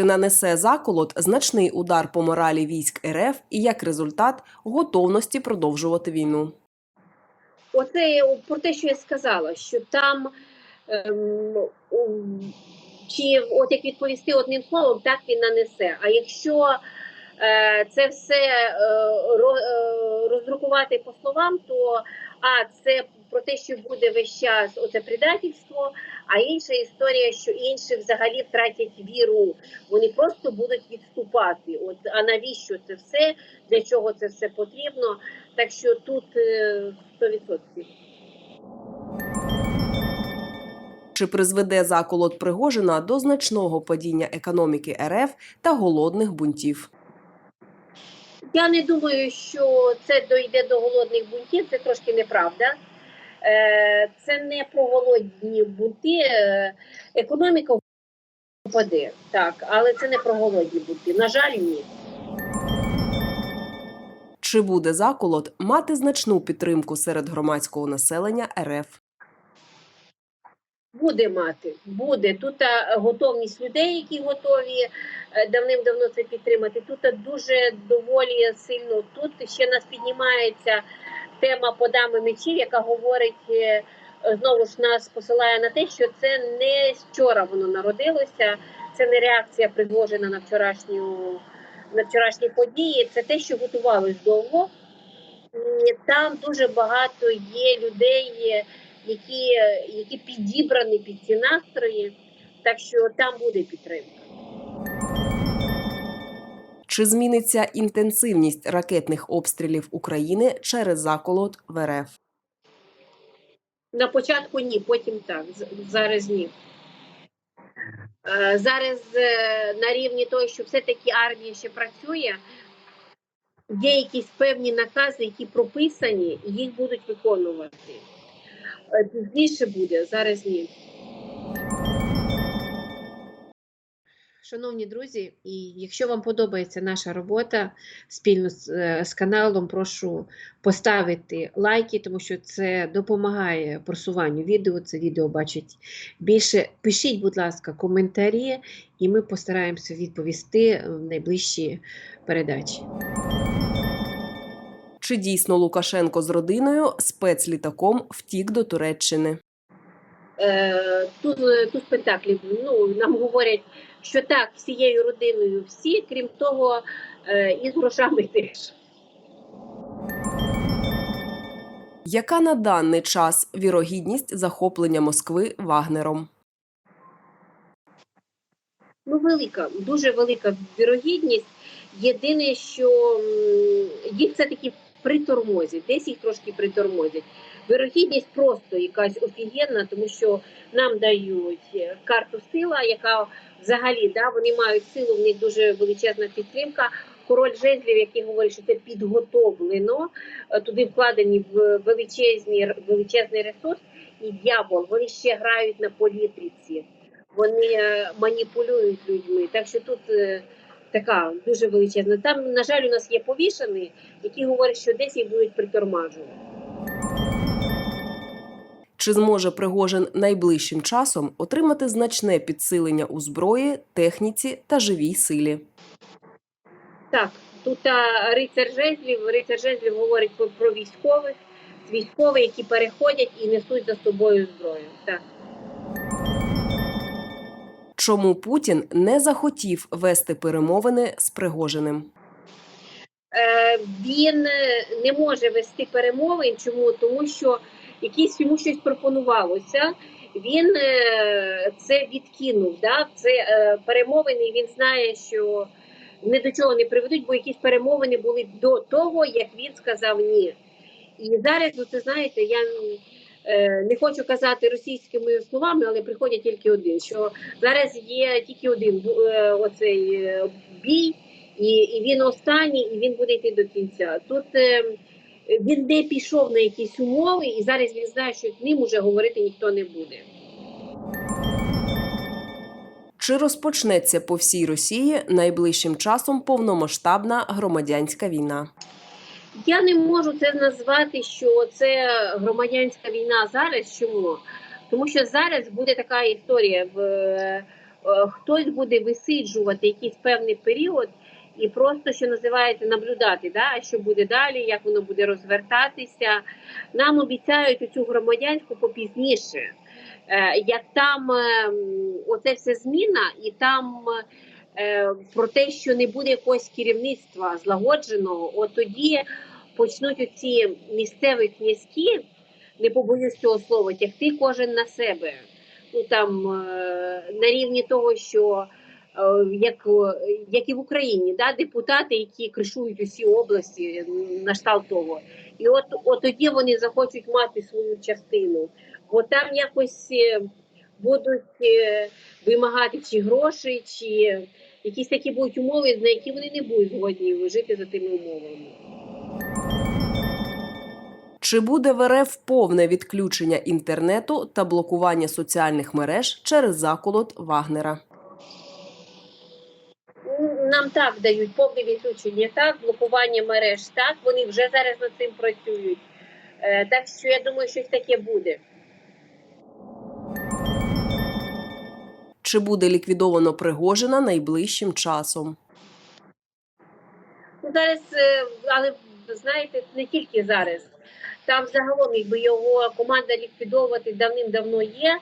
Чи нанесе заколот значний удар по моралі військ РФ і як результат готовності продовжувати війну? Оце про те, що я сказала, що там ем, чи от як відповісти одним словом, так він нанесе. А якщо е, це все е, е, роздрукувати по словам, то а це про те, що буде весь час оце предательство, а інша історія, що інші взагалі втратять віру, вони просто будуть відступати. От а навіщо це все? Для чого це все потрібно? Так що тут е, 100%. Чи призведе заколот Пригожина до значного падіння економіки РФ та голодних бунтів? Я не думаю, що це дойде до голодних бунтів, це трошки неправда. Е, Це не про голодні бунти. Е, Економіка впаде, так, але це не про голодні бунти. На жаль, ні. Чи буде заколот мати значну підтримку серед громадського населення РФ? Буде мати, буде. Тут готовність людей, які готові е, давним-давно це підтримати. Тут дуже доволі сильно. Тут ще нас піднімається тема подами мечів, яка говорить е, знову ж нас посилає на те, що це не вчора воно народилося, це не реакція Пригожина на вчорашню на вчорашні події. Це те, що готувалось довго. Там дуже багато є людей. які, які підібрані під ці настрої, так що там буде підтримка. Чи зміниться інтенсивність ракетних обстрілів України через заколот в РФ? На початку ні, потім так. Зараз ні. Е, Зараз е, на рівні того, що все-таки армія ще працює, є якісь певні накази, які прописані, їх будуть виконувати. Е, Пізніше буде, зараз ні. Шановні друзі, і якщо вам подобається наша робота спільно з, е, з каналом, прошу поставити лайки, тому що це допомагає просуванню відео. Це відео бачить більше. Пишіть, будь ласка, коментарі, і ми постараємося відповісти в найближчі передачі. Чи дійсно Лукашенко з родиною спецлітаком втік до Туреччини? Е, тут, тут спектаклі ну, нам говорять, що так, всією родиною всі, крім того, е, і з грошами теж. Яка на даний час вірогідність захоплення Москви Вагнером? Ну, велика, дуже велика вірогідність. Єдине, що їх все-таки притормозять, десь їх трошки притормозять. Вірогідність просто якась офігенна, тому що нам дають е, карту сила, яка взагалі да, вони мають силу, в них дуже величезна підтримка. Король жезлів, який говорить, що це підготовлено, е, туди вкладені в величезні, величезний ресурс, і дьявол, вони ще грають на політриці вони е, маніпулюють людьми. Так що тут така дуже величезна. Там, на жаль, у нас є повішений, які говорять, що десь їх будуть притормажувати. Чи зможе Пригожин найближчим часом отримати значне підсилення у зброї, техніці та живій силі? Так, тут рицар жезлів, рицар жезлів говорить про, про військових, військові, які переходять і несуть за собою зброю. Так. Чому Путін не захотів вести перемовини з Пригожиним? Е, він е, не може вести перемовин. Чому? Тому що якісь йому щось пропонувалося. Він е, це відкинув. Да? Це е, перемовини. Він знає, що ні до чого не приведуть, бо якісь перемовини були до того, як він сказав ні. І зараз, ну це знаєте, я е, не хочу казати російськими словами, але приходять тільки один: що зараз є тільки один оцей бій. І, він останній, і він буде йти до кінця. Тут е, він не пішов на якісь умови, і зараз він знає, що з ним уже говорити ніхто не буде. Чи розпочнеться по всій Росії найближчим часом повномасштабна громадянська війна? Я не можу це назвати, що це громадянська війна зараз. Чому? Тому що зараз буде така історія в, хтось буде висиджувати якийсь певний період і просто, що називається, наблюдати, да? що буде далі, як воно буде розвертатися. Нам обіцяють цю громадянську попізніше. Е, як там е, оце все зміна, і там е, про те, що не буде якогось керівництва злагодженого, от тоді почнуть оці місцеві князькі, не побоюсь цього слова, тягти кожен на себе. Ну там на рівні того, що як, як і в Україні, да, депутати, які кришують усі області на штал того. І от, от тоді вони захочуть мати свою частину. Бо там якось е, будуть е, вимагати чи гроші, чи якісь такі будуть умови, на які вони не будуть згодні жити за тими умовами. Чи буде в РФ повне відключення інтернету та блокування соціальних мереж через заколот Вагнера? Нам так дають повне відключення, так, блокування мереж, так, вони вже зараз над цим працюють. Е, так що я думаю, щось таке буде. Чи буде ліквідовано Пригожина найближчим часом? Ну, зараз, е, але знаєте, не тільки зараз. Там загалом, якби його команда ліквідовувати давним-давно є,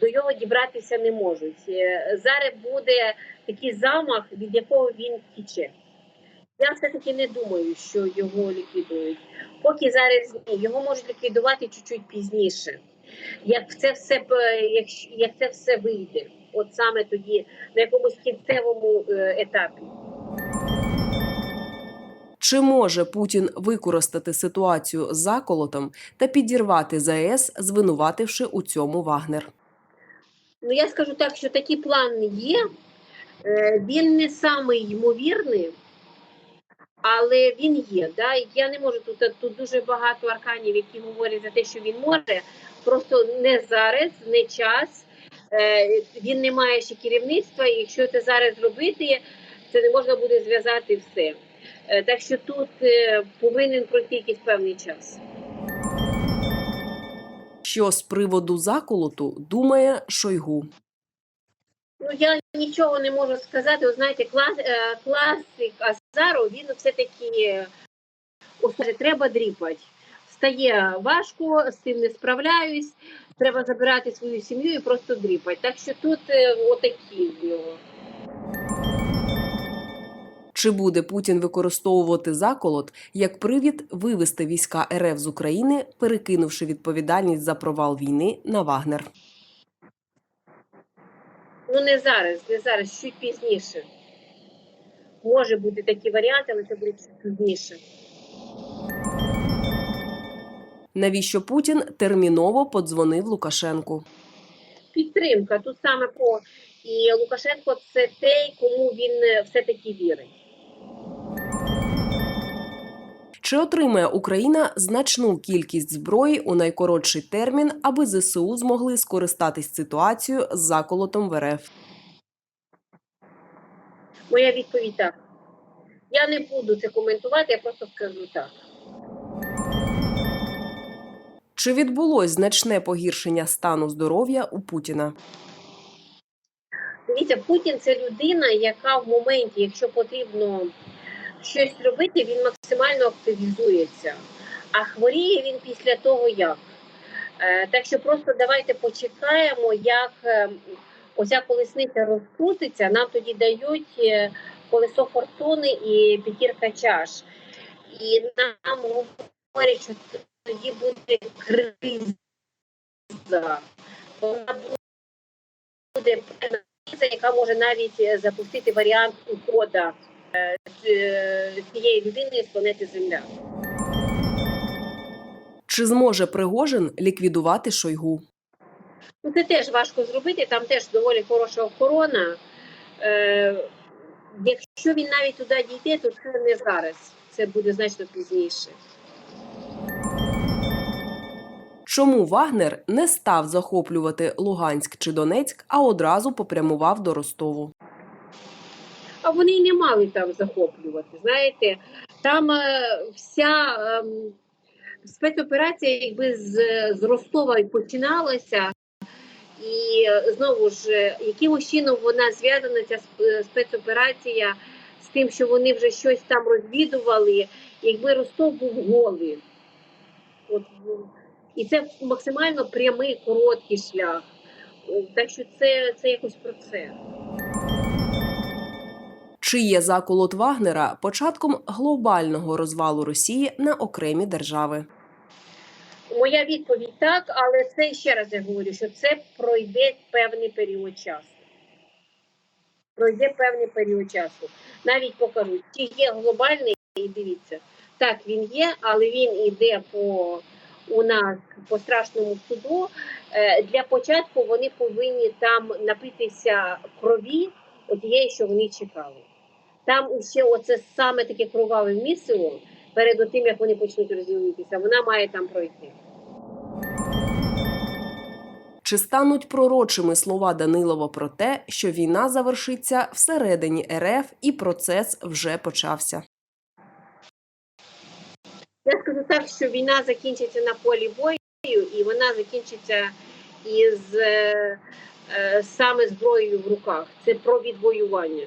до його дібратися не можуть. Е, Зараз буде такий замах, від якого він тіче. Я все-таки не думаю, що його ліквідують. Поки зараз ні, його можуть ліквідувати чуть-чуть пізніше. Як це все як, як це все вийде, от саме тоді на якомусь кінцевому е, етапі. Чи може Путін використати ситуацію з заколотом та підірвати ЗАЕС, звинувативши у цьому Вагнер? Ну я скажу так, що такий план є. Е, Він не самий ймовірний, але він є. Да? Я не можу тут тут дуже багато арканів, які говорять за те, що він може. Просто не зараз, не час. Е, Він не має ще керівництва, і якщо це зараз зробити, це не можна буде зв'язати все. Е, Так що тут е, повинен пройти якийсь певний час. Що з приводу заколоту думає Шойгу? Ну я нічого не можу сказати. Ви знаєте, клас, е, класик Азару, він все-таки е, ось треба дріпати. Стає важко, з цим не справляюсь. Треба забирати свою сім'ю і просто дріпати. Так що тут отакі в нього. Чи буде Путін використовувати заколот як привід вивести війська РФ з України, перекинувши відповідальність за провал війни на Вагнер? Ну не зараз, не зараз, чуть пізніше. Може бути такі варіанти, але це буде чуть пізніше. Навіщо Путін терміново подзвонив Лукашенку? Підтримка тут саме по і Лукашенко це той, кому він е, все-таки вірить. Чи отримає Україна значну кількість зброї у найкоротший термін, аби ЗСУ змогли скористатись ситуацією з заколотом в РФ? Моя відповідь так. Я не буду це коментувати, я просто скажу так. Чи відбулось значне погіршення стану здоров'я у Путіна? Дивіться, Путін це людина, яка в моменті, якщо потрібно щось робити, він максимально активізується. А хворіє він після того, як. Е, так що просто давайте почекаємо, як е, оця колесниця розкрутиться, нам тоді дають е, колесо фортуни і п'ятірка чаш. І нам говорять, що тоді буде криза. Вона буде криза, яка може навіть запустити варіант уходу е, цієї людини з планети Земля. Чи зможе Пригожин ліквідувати Шойгу? Ну, це теж важко зробити, там теж доволі хороша охорона. Е, якщо він навіть туди дійде, то це не зараз. Це буде значно пізніше. Чому Вагнер не став захоплювати Луганськ чи Донецьк, а одразу попрямував до Ростову? А вони й не мали там захоплювати. Знаєте, там е, вся ем, спецоперація, якби з, з Ростова і починалася, І е, знову ж, е, якимось чином вона зв'язана ця спецоперація з тим, що вони вже щось там розвідували, якби Ростов був голий. От, ну, і це максимально прямий короткий шлях. Так що це, це якось про це. Чи є заколот Вагнера початком глобального розвалу Росії на окремі держави? Моя відповідь так, але це ще раз я говорю, що це пройде певний період часу. Пройде певний період часу. Навіть покажу, чи є глобальний, і дивіться, так він є, але він йде по у нас по страшному суду. Е, Для початку вони повинні там напитися крові, отієї, що вони чекали. Там ще оце саме таке кроваве місиво, перед тим як вони почнуть розділитися, вона має там пройти. Чи стануть пророчими слова Данилова про те, що війна завершиться всередині РФ і процес вже почався? Я скажу так, що війна закінчиться на полі бою, і вона закінчиться із е, саме зброєю в руках. Це про відвоювання.